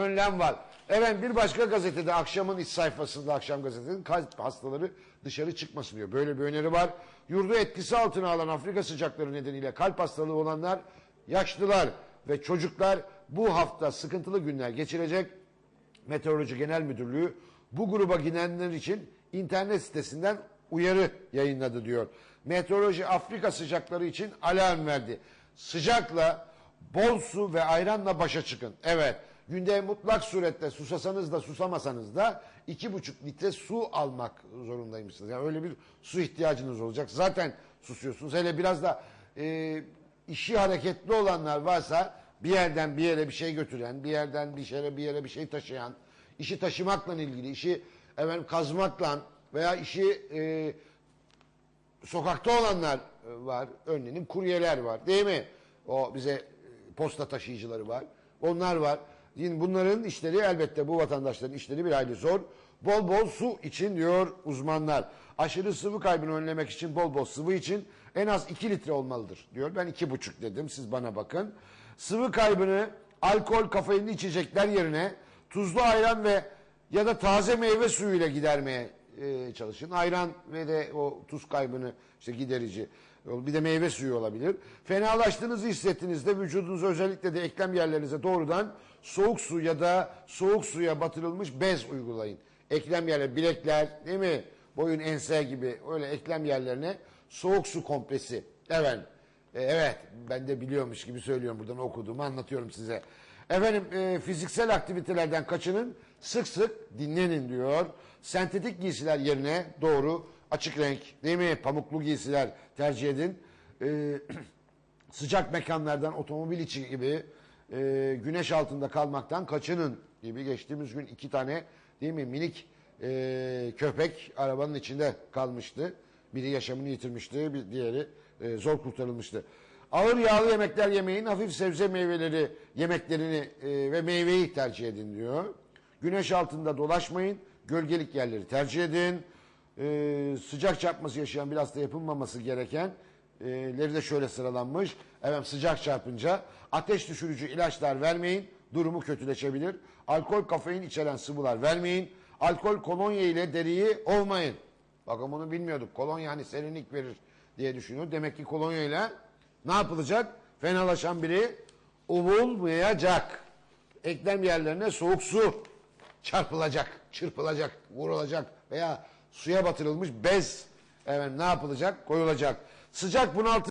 önlem var. Evet bir başka gazetede akşamın iç sayfasında akşam gazetesinin kalp hastaları dışarı çıkmasın diyor. Böyle bir öneri var. Yurdu etkisi altına alan Afrika sıcakları nedeniyle kalp hastalığı olanlar, yaşlılar ve çocuklar bu hafta sıkıntılı günler geçirecek. Meteoroloji Genel Müdürlüğü bu gruba gidenler için internet sitesinden uyarı yayınladı diyor. Meteoroloji Afrika sıcakları için alarm verdi. Sıcakla bol su ve ayranla başa çıkın. Evet günde mutlak surette susasanız da susamasanız da iki buçuk litre su almak zorundaymışsınız. Yani öyle bir su ihtiyacınız olacak. Zaten susuyorsunuz. Hele biraz da e, işi hareketli olanlar varsa bir yerden bir yere bir şey götüren, bir yerden bir yere bir yere bir şey taşıyan, işi taşımakla ilgili, işi efendim kazmakla veya işi e, sokakta olanlar e, var. Örneğin kuryeler var değil mi? O bize e, posta taşıyıcıları var. Onlar var. Yine bunların işleri elbette bu vatandaşların işleri bir hayli zor. Bol bol su için diyor uzmanlar. Aşırı sıvı kaybını önlemek için bol bol sıvı için en az 2 litre olmalıdır diyor. Ben 2,5 dedim siz bana bakın. Sıvı kaybını alkol kafeinli içecekler yerine tuzlu ayran ve ya da taze meyve suyuyla gidermeye e, çalışın. Ayran ve de o tuz kaybını işte giderici. Bir de meyve suyu olabilir. Fenalaştığınızı hissettiğinizde vücudunuza özellikle de eklem yerlerinize doğrudan soğuk su ya da soğuk suya batırılmış bez uygulayın. Eklem yerleri, bilekler değil mi? Boyun ense gibi öyle eklem yerlerine soğuk su kompresi. Evet. E, evet ben de biliyormuş gibi söylüyorum buradan okuduğumu anlatıyorum size. Efendim e, fiziksel aktivitelerden kaçının sık sık dinlenin diyor. Sentetik giysiler yerine doğru açık renk değil mi pamuklu giysiler tercih edin. E, sıcak mekanlardan otomobil içi gibi e, güneş altında kalmaktan kaçının gibi geçtiğimiz gün iki tane değil mi minik e, köpek arabanın içinde kalmıştı. Biri yaşamını yitirmişti, bir diğeri e, zor kurtarılmıştı. Ağır yağlı yemekler yemeyin, hafif sebze meyveleri yemeklerini e, ve meyveyi tercih edin diyor. Güneş altında dolaşmayın, gölgelik yerleri tercih edin. E, sıcak çarpması yaşayan bir hasta yapılmaması gereken e, leri de şöyle sıralanmış. Evet sıcak çarpınca ateş düşürücü ilaçlar vermeyin, durumu kötüleşebilir. Alkol, kafein içeren sıvılar vermeyin. Alkol, kolonya ile deriyi olmayın. Bakın bunu bilmiyorduk. Kolonya hani serinlik verir diye düşünüyor. Demek ki kolonya ile ne yapılacak? Fenalaşan biri umulmayacak. Eklem yerlerine soğuk su çarpılacak, çırpılacak, vurulacak veya suya batırılmış bez evet, ne yapılacak? Koyulacak. Sıcak bunaltı